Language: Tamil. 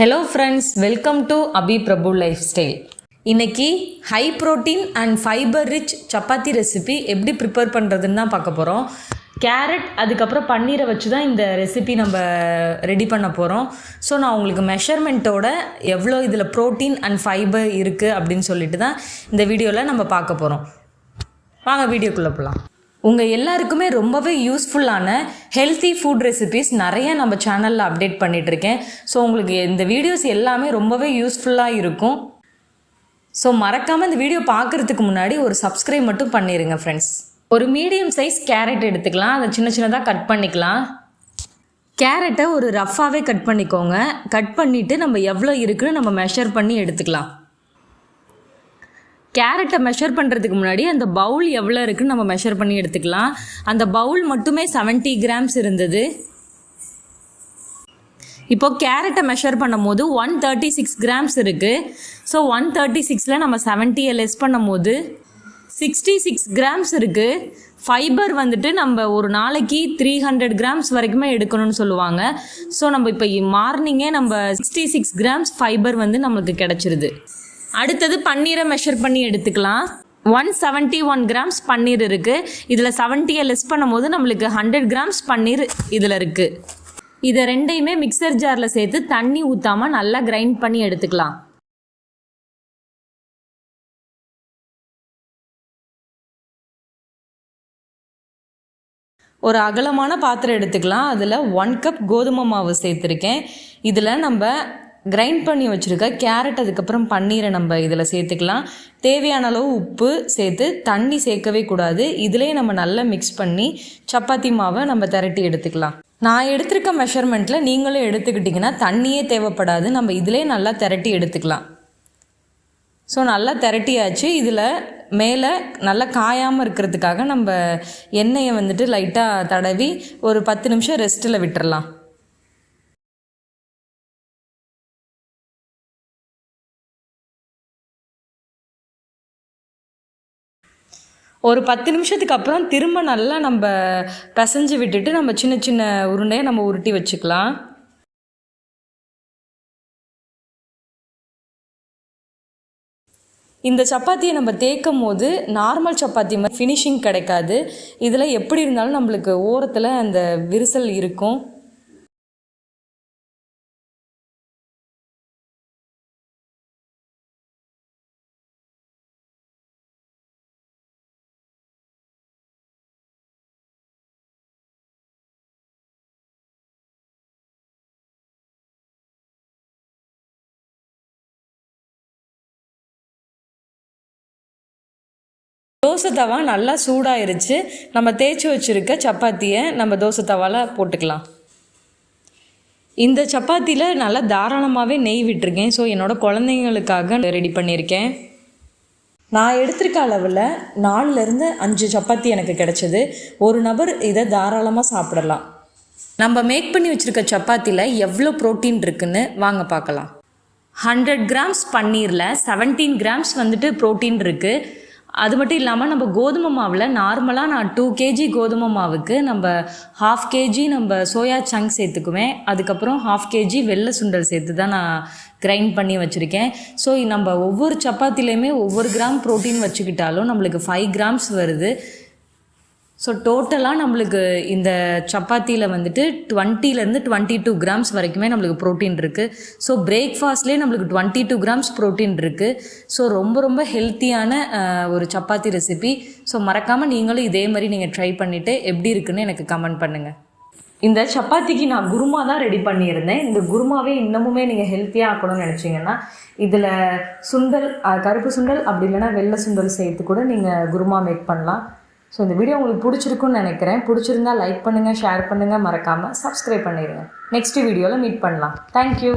Hello friends welcome to Abhi Prabhu lifestyle இன்னைக்கு high protein and fibre rich chapati recipe எப்படி ப்ரிப்பேர் பண்ணுறதுன்னு தான் பார்க்க போகிறோம் கேரட் அதுக்கப்புறம் பன்னீரை வச்சு தான் இந்த ரெசிபி நம்ம ரெடி பண்ண போகிறோம் ஸோ நான் உங்களுக்கு மெஷர்மெண்ட்டோட எவ்வளோ இதில் ப்ரோட்டீன் அண்ட் ஃபைபர் இருக்குது அப்படின்னு சொல்லிட்டு தான் இந்த வீடியோவில் நம்ம பார்க்க போகிறோம் வாங்க வீடியோக்குள்ளே போகலாம் உங்கள் எல்லாருக்குமே ரொம்பவே யூஸ்ஃபுல்லான ஹெல்த்தி ஃபுட் ரெசிபிஸ் நிறைய நம்ம சேனலில் அப்டேட் பண்ணிகிட்ருக்கேன் இருக்கேன். ஸோ உங்களுக்கு இந்த வீடியோஸ் எல்லாமே ரொம்பவே யூஸ்ஃபுல்லாக இருக்கும். ஸோ மறக்காமல் இந்த வீடியோ பார்க்குறதுக்கு முன்னாடி ஒரு சப்ஸ்கிரைப் மட்டும் பண்ணிடுங்க ஃப்ரெண்ட்ஸ் ஒரு மீடியம் சைஸ் கேரட் எடுத்துக்கலாம். அதை சின்ன சின்னதாக கட் பண்ணிக்கலாம். கேரட்டை ஒரு ரஃப்பாகவே கட் பண்ணிக்கோங்க. கட் பண்ணிவிட்டு நம்ம எவ்வளோ இருக்குன்னு நம்ம மெஷர் பண்ணி எடுத்துக்கலாம். கேரட்டை மெஷர் பண்ணுறதுக்கு முன்னாடி அந்த பவுல் எவ்வளோ இருக்குன்னு நம்ம மெஷர் பண்ணி எடுத்துக்கலாம். அந்த பவுல் மட்டுமே 70 கிராம்ஸ் இருந்தது. இப்போ கேரட்டை மெஷர் பண்ணும்போது ஒன் தேர்ட்டி சிக்ஸ் கிராம்ஸ் இருக்குது ஸோ ஒன் தேர்ட்டி சிக்ஸில் நம்ம செவன்ட்டியை லெஸ் பண்ணும்போது சிக்ஸ்டி சிக்ஸ் கிராம்ஸ் இருக்குது ஃபைபர் வந்துட்டு நம்ம ஒரு நாளைக்கு த்ரீ ஹண்ட்ரட் கிராம்ஸ் வரைக்குமே எடுக்கணும்னு சொல்லுவாங்க. ஸோ நம்ம இப்போ மார்னிங்கே நம்ம சிக்ஸ்டி சிக்ஸ் கிராம்ஸ் ஃபைபர் வந்து நம்மளுக்கு கிடச்சிருது. அடுத்தது பன்னீரை மெஷர் பண்ணி எடுத்துக்கலாம். One seventy one grams paneer இருக்குது இதில் செவன்ட்டியை லெஸ் பண்ணும்போது நம்மளுக்கு ஹண்ட்ரட் கிராம்ஸ் பன்னீர் இதில் இருக்குது இதை ரெண்டையுமே மிக்சர் ஜாரில் சேர்த்து தண்ணி ஊற்றாமல் நல்லா கிரைண்ட் பண்ணி எடுத்துக்கலாம். ஒரு அகலமான பாத்திரம் எடுத்துக்கலாம். அதில் ஒன் கப் கோதுமை மாவு சேர்த்துருக்கேன். இதில் நம்ம கிரைண்ட் பண்ணி வச்சுருக்க கேரட் அதுக்கப்புறம் பன்னீரை நம்ம இதில் சேர்த்துக்கலாம். தேவையான அளவு உப்பு சேர்த்து தண்ணி சேர்க்கவே கூடாது. இதிலே நம்ம நல்லா மிக்ஸ் பண்ணி சப்பாத்தி மாவை நம்ம திரட்டி எடுத்துக்கலாம். நான் எடுத்திருக்க மெஷர்மெண்ட்டில் நீங்களும் எடுத்துக்கிட்டிங்கன்னா தண்ணியே தேவைப்படாது. நம்ம இதிலே நல்லா திரட்டி எடுத்துக்கலாம். ஸோ நல்லா திரட்டியாச்சு. இதில் மேலே நல்லா காயாமல் இருக்கிறதுக்காக நம்ம எண்ணெயை வந்துட்டு லைட்டாக தடவி ஒரு பத்து நிமிஷம் ரெஸ்ட்டில் விட்டுறலாம். ஒரு பத்து நிமிஷத்துக்கு அப்புறம் திரும்ப நல்லா நம்ம பிசைஞ்சு விட்டுட்டு நம்ம சின்ன சின்ன உருண்டையை நம்ம உருட்டி வச்சுக்கலாம். இந்த சப்பாத்தியை நம்ம தேய்க்கும் போது நார்மல் சப்பாத்தி மாதிரி ஃபினிஷிங் கிடைக்காது. இதில் எப்படி இருந்தாலும் நம்மளுக்கு ஓரத்தில் அந்த விரிசல் இருக்கும். தோசை தவா நல்லா சூடாயிருச்சு. நம்ம தேய்ச்சி வச்சுருக்க சப்பாத்தியை நம்ம தோசை தவாவில் போட்டுக்கலாம். இந்த சப்பாத்தியில் நல்லா தாராளமாகவே நெய் விட்டுருக்கேன். ஸோ என்னோட குழந்தைங்களுக்காக ரெடி பண்ணியிருக்கேன் நான் எடுத்திருக்க அளவில் நாலுலேருந்து அஞ்சு சப்பாத்தி எனக்கு கிடச்சிது. ஒரு நபர் இதை தாராளமாக சாப்பிடலாம். நம்ம மேக் பண்ணி வச்சுருக்க சப்பாத்தியில் எவ்வளோ ப்ரோட்டீன் இருக்குன்னு வாங்க பார்க்கலாம். ஹண்ட்ரட் கிராம்ஸ் பன்னீரில் 17 கிராம்ஸ் வந்துட்டு ப்ரோட்டீன் இருக்குது அது மட்டும் இல்லாமல் நம்ம கோதுமை மாவில் நார்மலாக நான் டூ கேஜி கோதுமை மாவுக்கு நம்ம ஹாஃப் கேஜி நம்ம சோயா சங்க் சேர்த்துக்குவேன். அதுக்கப்புறம் ஹாஃப் கேஜி வெள்ளை சுண்டல் சேர்த்து தான் நான் கிரைண்ட் பண்ணி வச்சுருக்கேன். ஸோ நம்ம ஒவ்வொரு சப்பாத்திலையுமே ஒவ்வொரு கிராம் ப்ரோட்டீன் வச்சுக்கிட்டாலும் நம்மளுக்கு ஃபைவ் கிராம்ஸ் வருது. ஸோ டோட்டலாக நம்மளுக்கு இந்த சப்பாத்தியில் வந்துட்டு டுவெண்ட்டிலேருந்து டுவெண்ட்டி டூ கிராம்ஸ் வரைக்குமே நம்மளுக்கு ப்ரோட்டீன் இருக்குது ஸோ பிரேக்ஃபாஸ்ட்லேயே நம்மளுக்கு டுவெண்ட்டி டூ கிராம்ஸ் ப்ரோட்டீன் இருக்குது ஸோ ரொம்ப ரொம்ப ஹெல்த்தியான ஒரு சப்பாத்தி ரெசிபி ஸோ மறக்காமல் நீங்களும் இதே மாதிரி நீங்கள் ட்ரை பண்ணிவிட்டு எப்படி இருக்குன்னு எனக்கு கமெண்ட் பண்ணுங்கள் இந்த சப்பாத்திக்கு நான் குருமா தான் ரெடி பண்ணியிருந்தேன். இந்த குருமாவே இன்னமுமே நீங்கள் ஹெல்த்தியாக ஆக்கணும்னு நினச்சிங்கன்னா இதில் சுண்டல் கருப்பு சுண்டல் அப்படி இல்லைன்னா வெள்ளை சுண்டல் சேர்த்து கூட நீங்கள் குருமா மேக் பண்ணலாம். ஸோ இந்த வீடியோ உங்களுக்கு பிடிச்சிருக்குன்னு நினைக்கிறேன். பிடிச்சிருந்தா லைக் பண்ணுங்கள் ஷேர் பண்ணுங்கள் மறக்காமல் சப்ஸ்கிரைப் பண்ணிடுங்க. நெக்ஸ்ட் வீடியோவில் மீட் பண்ணலாம். தேங்க்யூ